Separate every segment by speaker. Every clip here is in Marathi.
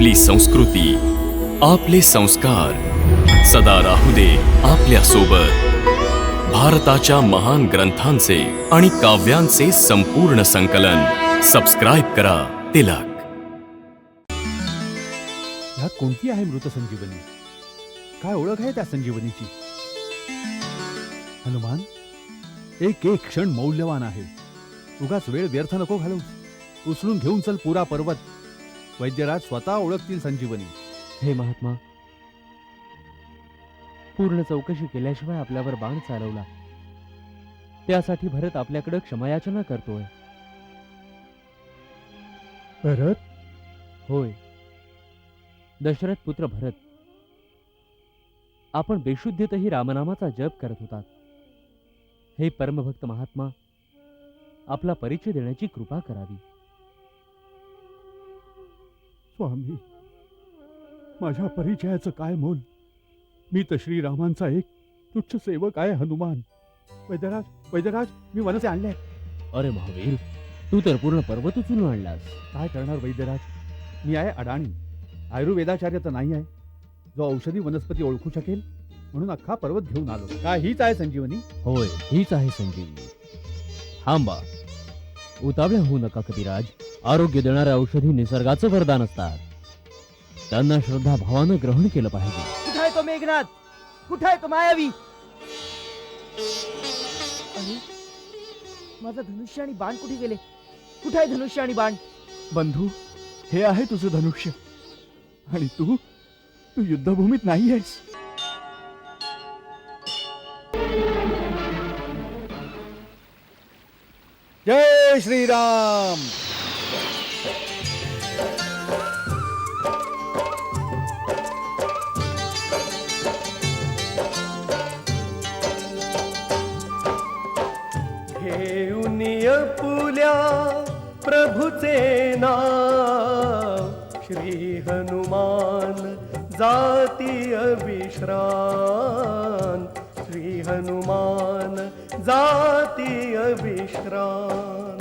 Speaker 1: आपली संस्कृती आपले संस्कार सदा राहू दे आपल्यासोबत. भारताच्या महान ग्रंथांचे आणि काव्यांचे संपूर्ण संकलन सबस्क्राईब करा तिलक.
Speaker 2: ह्यात कोणती आहे मृत संजीवनी? काय ओळख आहे त्या संजीवनीची? हनुमान एक एक क्षण मौल्यवान आहे. उगाच वेळ व्यर्थ नको घालू उचलून घेऊन चल पुरा पर्वत. वैद्यराज स्वतः ओळखतील संजीवनी.
Speaker 3: हे महात्मा पूर्ण चौकशी केल्याशिवाय आपल्यावर बाण चालवला. त्यासाठी भरत आपल्याकडे क्षमायाचना करतोय.
Speaker 2: भरत?
Speaker 3: होय. दशरथ पुत्र भरत. आपण बेशुद्धीतही रामनामाचा जप करत होतात. हे परमभक्त महात्मा आपला परिचय देण्याची कृपा करावी.
Speaker 2: स्वामी. माझ्या परिचयाचं काय मोल? मी तर श्रीरामांचा एक तुच्छ सेवक आहे हनुमान. वैद्यराज वैद्यराज मी वनसे आणले
Speaker 3: अरे महावीर तू तर पूर्ण पर्वत उचलून आणलास.
Speaker 2: काय करणार वैद्यराज? मी आहे अडाणी. आयुर्वेदाचार्य तर नाही आहे. जो औषधी वनस्पती ओळखू शकेल म्हणून अख्खा पर्वत घेऊन आलो. काय हीच आहे संजीवनी?
Speaker 3: होय हीच आहे संजीवनी. थांबा. उतावळ्या होऊ नका कपिराज. आरोग्य देणाऱ्या औषधी निसर्गाचं वरदान असतात. त्यांना श्रद्धा भावानं ग्रहण केलं पाहिजे.
Speaker 4: कुठे आहे तो मेघनाथ? कुठे आहे तो मायावी? अरे माझा धनुष्य आणि बाण कुठे गेले? कुठे आहे धनुष्य आणि बाण?
Speaker 2: बंधू हे आहे तुझं धनुष्य. आणि तू तू युद्धभूमीत नाही आहेस. जय श्रीराम!
Speaker 5: पुल्या प्रभूचे नाव श्री हनुमान जाती अविश्रान श्री हनुमान जाती अविश्रान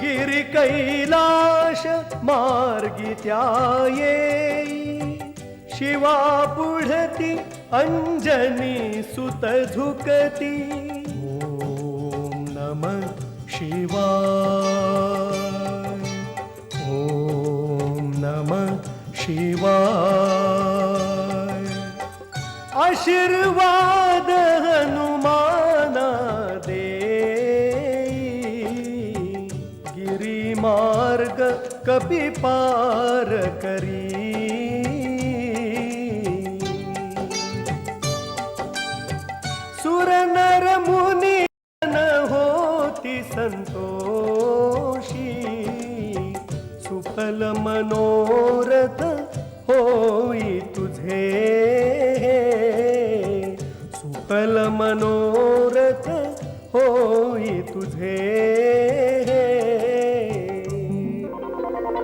Speaker 5: गिरी कैला मार्गी त्या येई शिवा पुढती अंजनी सुत झुकती. ओम नम शिवाय. ओम नम शिवाय. आशीर्वाद कपी पार करी। सुर नर मुनी न होती संतोषी सुफल मनोरथ होई तुझे। सुफल मनोरथ होई तुझे।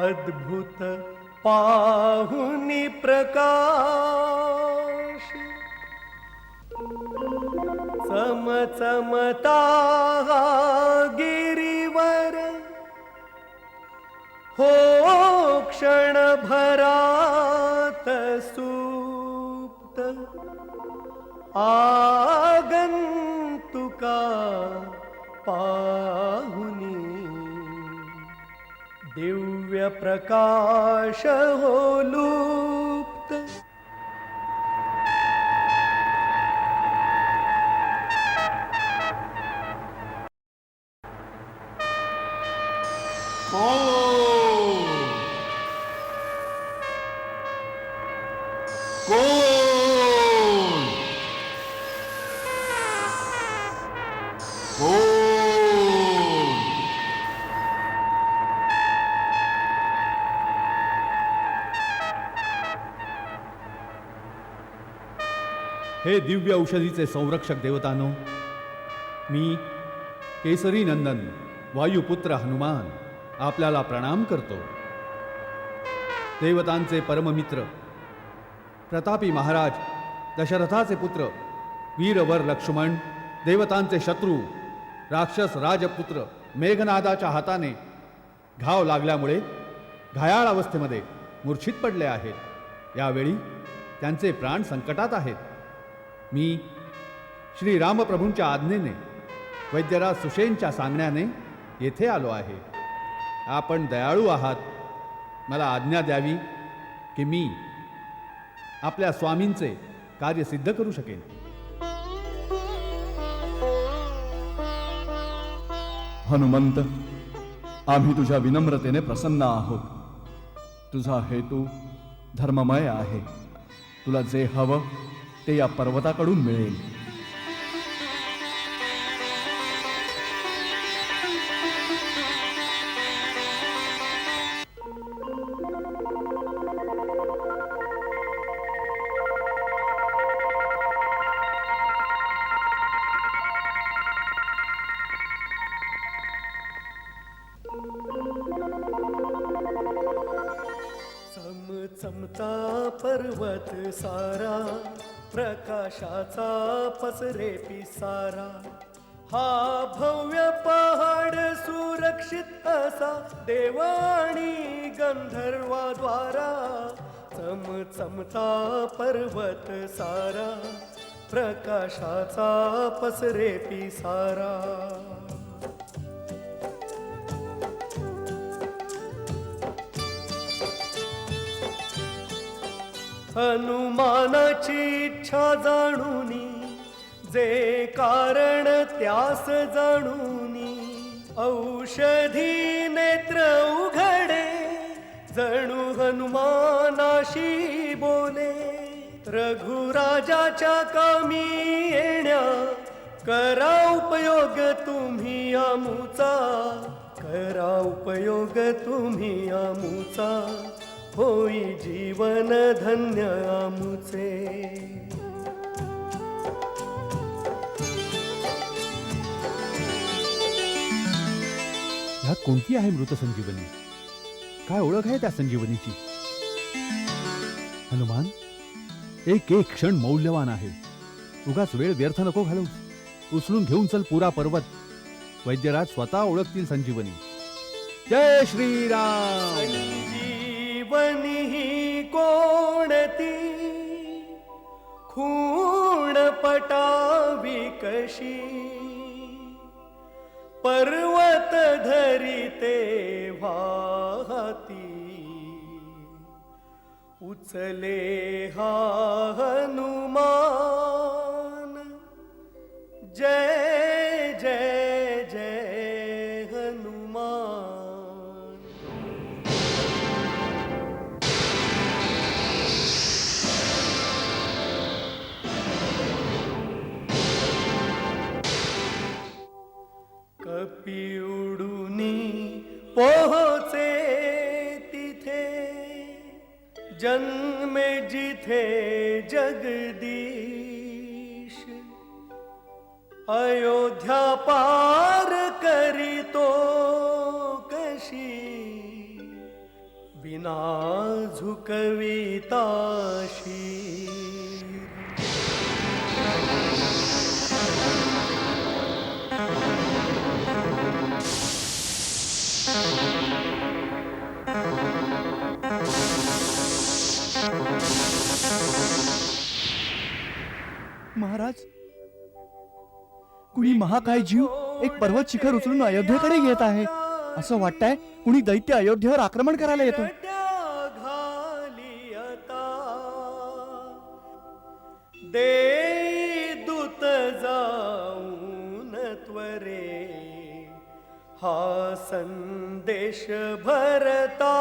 Speaker 5: अद्भुत पाहुनी प्रकाश। चमचमता गिरीवर। हो क्षणभरात सुप्त। आगंतुका पाहुनी दिव्य प्रकाश हो लुप्त।
Speaker 2: कोण दिव्य औषधीचे संरक्षक देवतानो मी केसरी नंदन वायुपुत्र हनुमान आपल्याला प्रणाम करतो. देवतांचे परममित्र प्रतापी महाराज दशरथाचे पुत्र वीरवर लक्ष्मण देवतांचे शत्रू राक्षस राजपुत्र मेघनादाच्या हाताने घाव लागल्यामुळे घायाळ अवस्थेमध्ये मूर्छित पडले आहेत. यावेळी त्यांचे प्राण संकटात आहेत. मी श्री रामप्रभूंच्या आज्ञेने वैद्यराज सुशेनच्या सांगण्याने येथे आलो आहे. आपण दयाळू आहात. मला आज्ञा द्यावी की मी आपल्या स्वामींचे कार्य सिद्ध करू शकेन.
Speaker 6: हनुमंत आम्ही तुझ्या विनम्रतेने प्रसन्न आहोत. तुझा हेतू धर्ममय आहे. तुला जे हवं ते या पर्वताकडून मिळेल.
Speaker 5: पसरे पिसारा. हा भव्य पहाड सुरक्षित असा देवाणी गंधर्वाद्वारा. चमचमता पर्वत सारा प्रकाशाचा पसरे पिसारा. हनुमानाची इच्छा जाणूनी जे कारण त्यास जणूनी औषधी नेत्र उघडे जणू हनुमानाशी बोले रघुराजाच्या कामी येण्या करा उपयोग तुम्ही आमूचा करा उपयोग तुम्ही आमूचा होई जीवन धन्य आमुचे.
Speaker 2: ह्यात कोणती आहे मृत संजीवनी? काय ओळख आहे त्या संजीवनीची? हनुमान एक एक क्षण मौल्यवान आहे. उगाच वेळ व्यर्थ नको घालू उचलून घेऊन चल पुरा पर्वत. वैद्यराज स्वतः ओळखतील संजीवनी. जय श्रीराम!
Speaker 5: संजीवनी ही कोणती खूण पटावी कशी? पर्वत उचले हा हनुमान। जय पोहोचे तिथे. जन्मे जिथे जगदीश. अयोध्या पार करीतो कशी. विना झुकविताशी.
Speaker 6: महाराज? कुणी महाकाय जीव एक पर्वत शिखर उचलून अयोध्येकडे येत आहे. असं वाटतंय कुणी दैत्य अयोध्येवर आक्रमण करायला येतो
Speaker 5: दे दूत जाऊन त्वरे. हा संदेश भरता.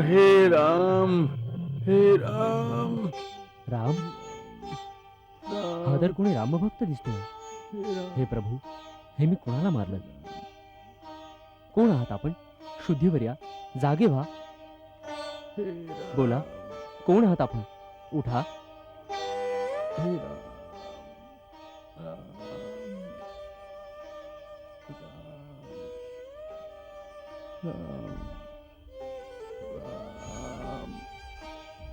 Speaker 2: हे राम हे राम.
Speaker 3: राम? हा तर कोणी रामभक्त दिसतोय? हे प्रभू हे मी कोणाला मारलं? कोण आहात आपण? शुद्धीवर या. जागे व्हा. बोला कोण आहात आपण? उठा.
Speaker 2: राम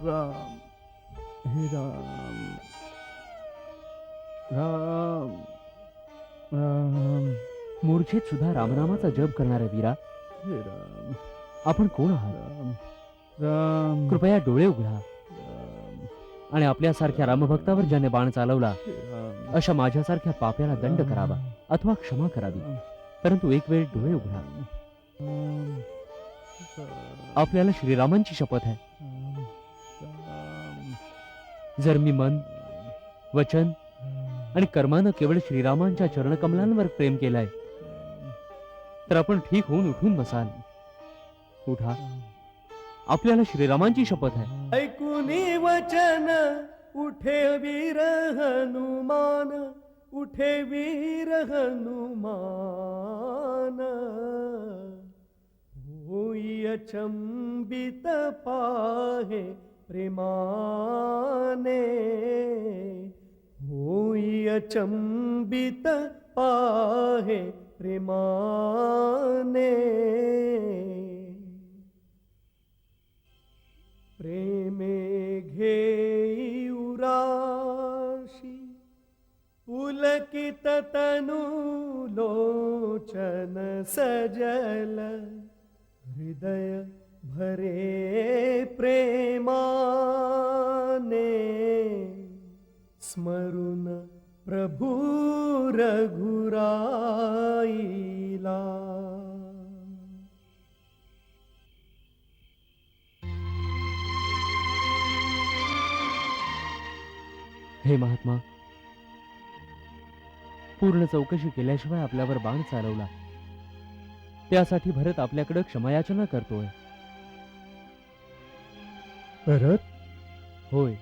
Speaker 2: हे राम राम राम.
Speaker 3: मूर्छेत सुद्धा रामनामाचा जप करणाऱ्या वीरा
Speaker 2: हे राम
Speaker 3: आपण कोण आहात?
Speaker 2: राम राम.
Speaker 3: कृपया डोळे उघडा.
Speaker 2: राम.
Speaker 3: आणि आपल्यासारख्या रामभक्तावर ज्याने बाण चालवला
Speaker 2: हे राम.
Speaker 3: अशा माझ्यासारख्या पाप्याला दंड करावा अथवा क्षमा करावी. परंतु एक वेळ डोळे उघडा.
Speaker 2: राम.
Speaker 3: आपल्याला श्रीरामांची शपथ आहे.
Speaker 2: राम
Speaker 3: जर मी मन वचन आणि कर्मानं केवळ श्रीरामांच्या चरणकमलांवर प्रेम केलंय तर आपण ठीक होऊन उठून बसाल. उठा. आपल्याला श्रीरामांची शपथ आहे.
Speaker 5: ऐकून वचन उठे वीर हनुमान उठे वीर हनुमान. होई अचंबित पाहे प्रेमाने होई अचंबित पाहे प्रेमाने। प्रेमे घेई उराशी पुलकित तनु लोचन सजल हृदय भरे प्रेमाने स्मरून प्रभु रघुराईला.
Speaker 3: हे महात्मा पूर्ण चौकशी केल्याशिवाय आपल्यावर बाण चालवला. त्यासाठी भरत आपल्याकडे क्षमायाचना करतोय.
Speaker 2: भरत?
Speaker 3: होय.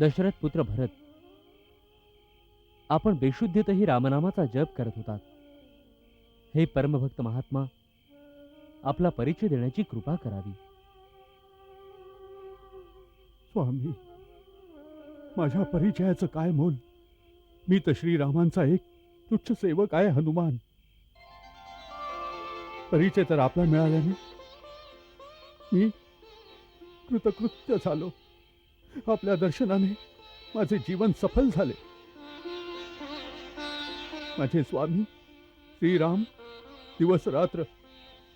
Speaker 3: दशरथ पुत्र भरत. आपण बेशुद्धीतही रामनामाचा जप करत होतात. हे परमभक्त महात्मा आपला परिचय देण्याची कृपा करावी.
Speaker 2: स्वामी माझ्या परिचयाचं काय मोल? मी तर श्रीरामांचा एक तुच्छ सेवक आहे हनुमान. परिचय तर आपला मिळाल्याने मी कृतकृत्य झालो. आपल्या दर्शनाने माझे जीवन सफल झाले. माझे स्वामी श्रीराम दिवस रात्र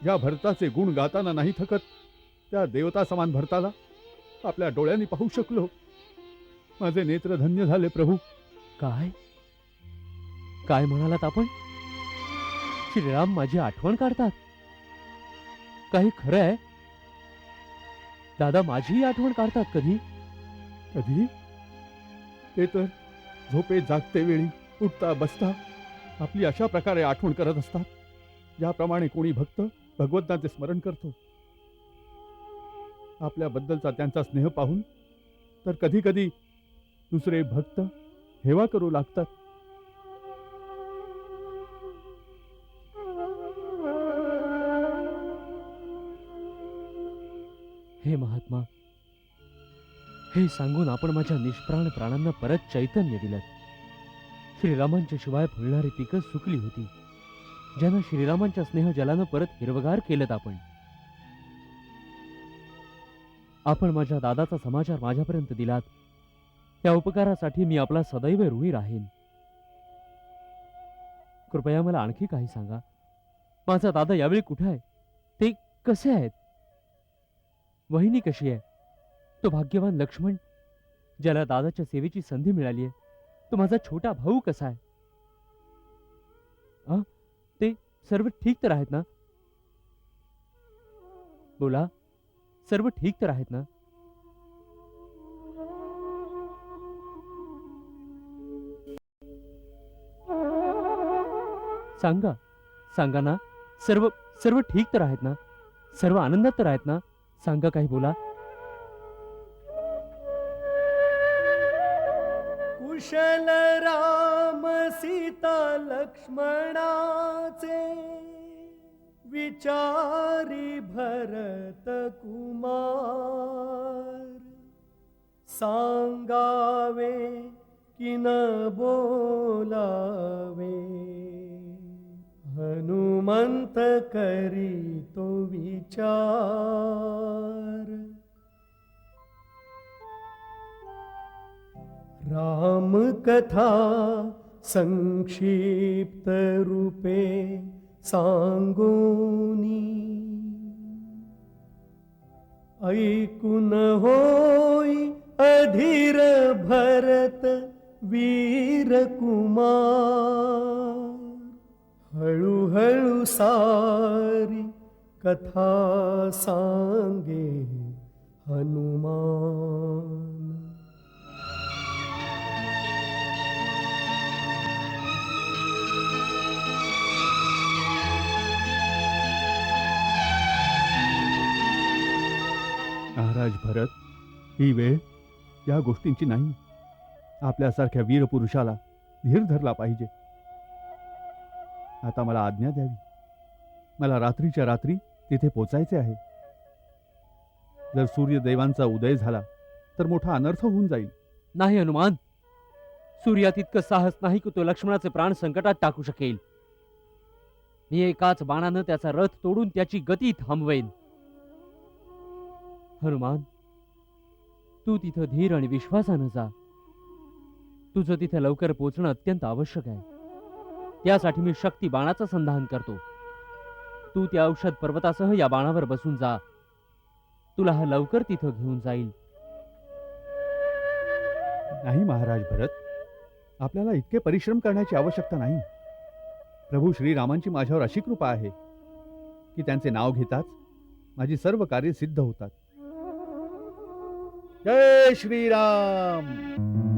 Speaker 2: ज्या भरताचे गुण गाताना नाही थकत त्या देवता समान भरताला आपल्या डोळ्यांनी पाहू शकलो. माझे नेत्र धन्य झाले प्रभू.
Speaker 3: काय? काय म्हणालात आपण? श्रीराम माझी आठवण काढतात. काही खरं आहे दादा माझीही आठवण काढतात कधी?
Speaker 2: कधी? ते तर झोपे जागते वेळी उठता बसता. आपली अशा प्रकारे आठवण करत असतात. ज्याप्रमाणे कोणी भक्त भगवंताचे स्मरण करतो. आपल्याबद्दलचा त्यांचा स्नेह पाहून तर कधी कधी दुसरे भक्त हेवा करू लागतात.
Speaker 3: हे महात्मा हे सांगून आपण माझ्या निष्प्राण प्राणांना परत चैतन्य दिलं. श्रीरामांच्या शिवाय फुलणारी पिकं सुकली होती ज्यांना श्रीरामांच्या स्नेह जलानं परत हिरवगार केलं आपण. आपण माझ्या दादाचा समाचार माझ्यापर्यंत दिलात. त्या उपकारासाठी मी आपला सदैव ऋणी राहीन. कृपया मला आणखी काही सांगा. माझा दादा यावेळी कुठे आहे? ते कसे आहेत? वहिनी कशी आहे तो भाग्यवान लक्ष्मण ज्याला दादाच्या सेवेची संधी मिळाली आहे तो माझा छोटा भाऊ कसा आहे? आ? ते सर्व ठीक तर आहेत ना? बोला, सर्व ठीक तर आहेत ना? सांगा सांगा ना, सर्व सर्व ठीक तर आहेत ना? सर्व आनंदात तर आहेत ना? सांगा काही बोला.
Speaker 5: कुशल राम सीता लक्ष्मणाचे विचारी भरत कुमार. सांगावे कि न बोलावे हनुमंत करी तो विचार। राम कथा संक्षिप्त रूपे सांगोनी ऐकून होई अधीर भरत वीर कुमार हळूहळू सारी कथा सांगे हनुमान.
Speaker 2: महाराज भरत ही वेळ या गोष्टींची नाही. आपल्यासारख्या वीरपुरुषाला धीर धरला पाहिजे. आता मला आज्ञा द्यावी. मला रात्रीच्या रात्री तिथे पोचायचे आहे. जर सूर्यदेवांचा उदय झाला तर मोठा अनर्थ होऊन जाईल.
Speaker 3: नाही हनुमान. सूर्यात इतकं साहस नाही की तो लक्ष्मणाचे प्राण संकटात टाकू शकेल. मी एकाच बाणानं त्याचा रथ तोडून त्याची गती थांबवेन. हनुमान तू तिथं धीर आणि विश्वासानं जा. तुझं तिथं लवकर पोचणं अत्यंत आवश्यक आहे. त्यासाठी मी शक्ती बाणाचं संधान करतो. तू त्या औषध पर्वतासह या बाणावर बसून जा. तुला हा लवकर तिथं घेऊन जाईल.
Speaker 2: नाही महाराज भरत. आपल्याला इतके परिश्रम करण्याची आवश्यकता नाही. प्रभू श्रीरामांची माझ्यावर अशी कृपा आहे की त्यांचे नाव घेताच माझी सर्व कार्य सिद्ध होतात. जय श्रीराम!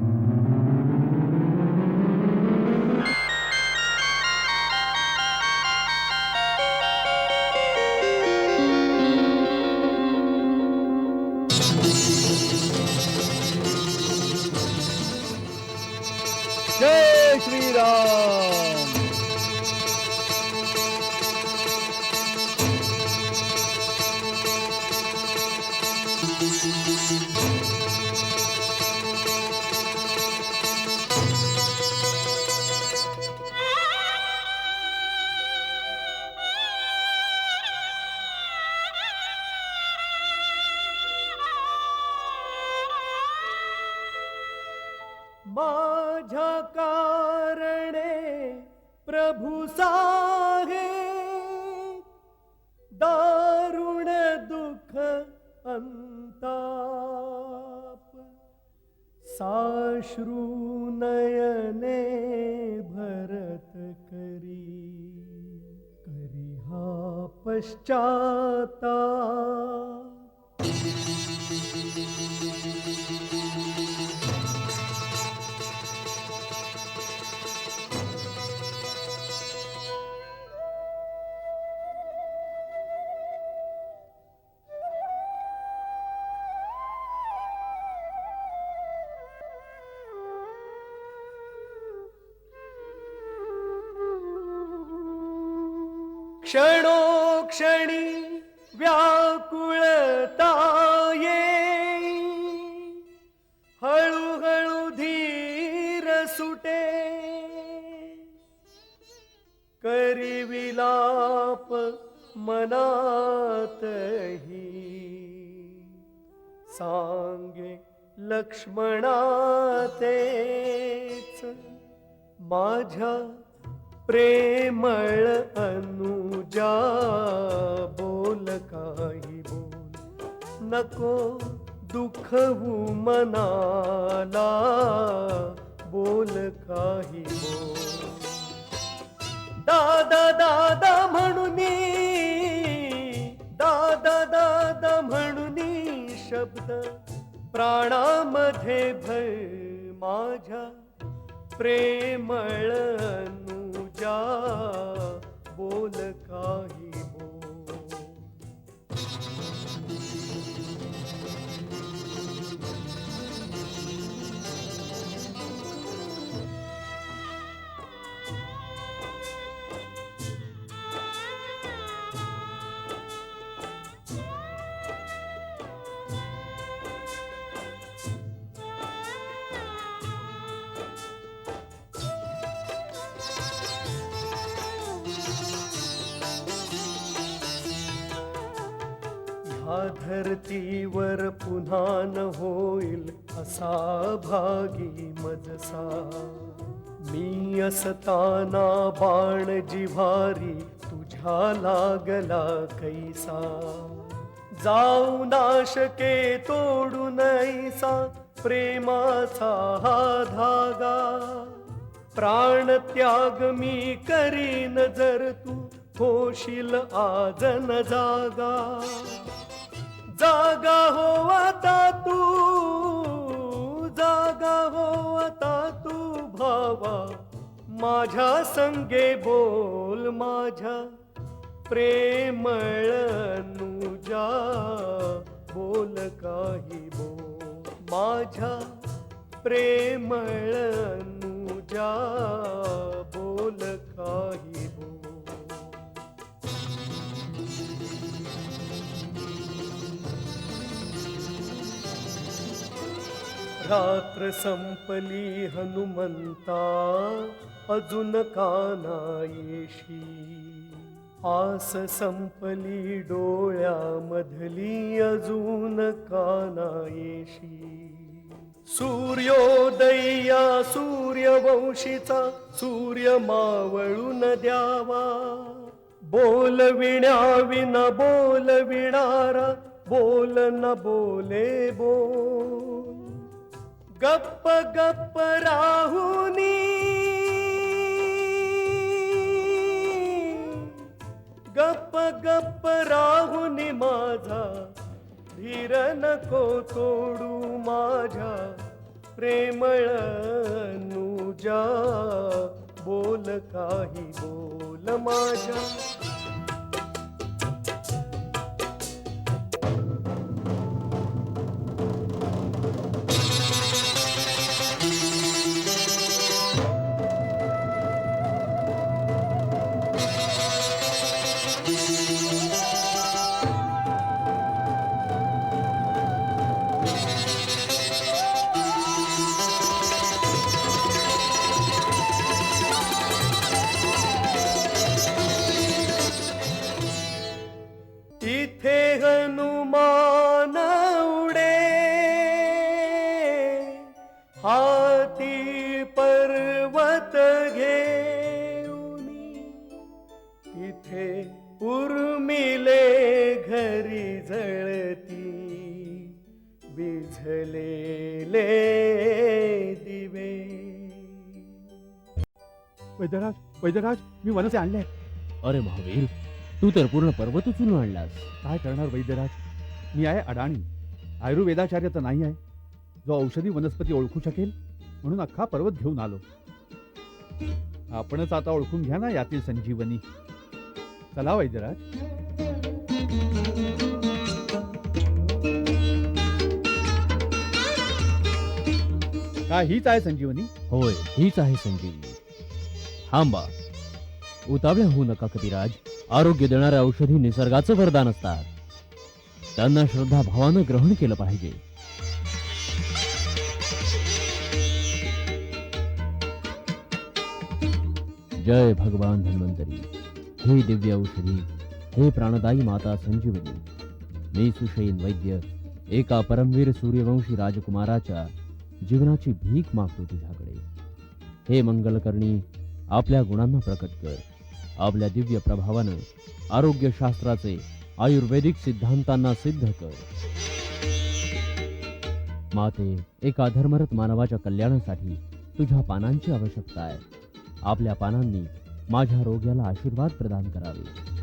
Speaker 2: जय
Speaker 5: प्रभू साहे दारुण दुःख अंताप. साश्रू नयने भरत करी करी हा पश्चाता क्षणी व्याकुळता ये हळूहळू धीर सुटे. करी विलाप मनातही. सांगे लक्ष्मणा तेच माझ्या प्रेमळ अनु जा बोल काही बोल. नको दुखवू मनाला बोल काही बोल. दादा दादा म्हणून दादा दादा म्हणून शब्द प्राणामध्ये भय माझ्या. प्रेमळ अनुजा. बोल काही धरतीवर पुन्हा न होईल असा भागी मजसा. मी असताना बाण जिव्हारी तुझ्या लागला कैसा. जाऊ नाशके तोडू नैसा प्रेमाचा हा धागा. प्राण त्याग मी करीन जर तू होशील आज न जागा. जागा हो आता तू जागा हो आता तू भावा. माझ्या संगे बोल माझ्या प्रेमळनुजा बोल काही बोल माझ्या प्रेमळनुजा बोल काही रात्र संपली हनुमंता अजून कानायेशी आस संपली डोळ्यामधली अजून कानायेशी सूर्योदया सूर्यवंशीचा सूर्य मावळून द्यावा. बोलविण्या विना बोलविणारा बोल न बोले बोल गप्प गप्प राहुनी। गप्प गप्प राहुनी माझा धीर नको तोडू माझ्या प्रेमळ अनुजा बोल काही बोल माझ्या।
Speaker 2: वैद्यराज मी वनसे आणले
Speaker 3: अरे महावीर तू तर पूर्ण पर्वत उचलून आणलास
Speaker 2: काय करणार वैद्यराज? मी आहे अडाणी. आयुर्वेदाचार्य तर नाही आहे. जो औषधी वनस्पती ओळखू शकेल म्हणून अख्खा पर्वत घेऊन आलो. आपणच आता ओळखून घ्या ना यातील संजीवनी. चला वैद्यराज. काय हीच आहे संजीवनी?
Speaker 3: होय हीच आहे संजीवनी. थांबा. उतावळ्या होऊ नका कपिराज. आरोग्य देणाऱ्या औषधी निसर्गाचं वरदान असतात. त्यांना श्रद्धा भावानं ग्रहण केलं पाहिजे. जय भगवान धन्वंतरी. हे दिव्य औषधी हे प्राणदायी माता संजीवनी. मी सुशैन वैद्य एका परमवीर सूर्यवंशी राजकुमाराच्या जीवनाची भीक मागतो तुझ्याकडे. हे मंगलकर्णी आपल्या गुणांना प्रकट कर. आपल्या दिव्य प्रभावानं आरोग्यशास्त्राचे आयुर्वेदिक सिद्धांतांना सिद्ध कर. माते एका धर्मरत मानवाच्या कल्याणासाठी तुझ्या पानांची आवश्यकता आहे. आपल्या पानांनी माझ्या रोग्याला आशीर्वाद प्रदान करावे.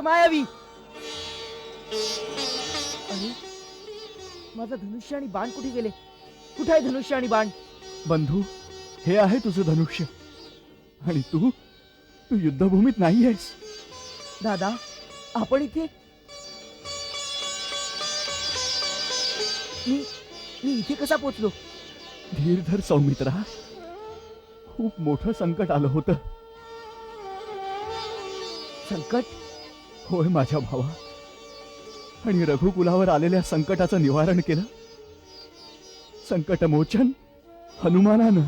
Speaker 4: मायावी. अरे माझा धनुष्य आणि बाण कुठे गेले? कुठे आहे धनुष्य आणि बाण?
Speaker 6: बंधू हे आहे तुझं धनुष्य. आणि तू तू युद्धभूमीत नाही आहेस.
Speaker 4: दादा आपण इथे मी मी इथे कसा पोचलो?
Speaker 6: धीर धर सौमित्रा खूप मोठं संकट आलं होतं.
Speaker 4: संकट?
Speaker 6: होय माझ्या भावा. आणि रघुकुलावर आलेल्या संकटाचं निवारण केलं. संकटमोचन हनुमानानं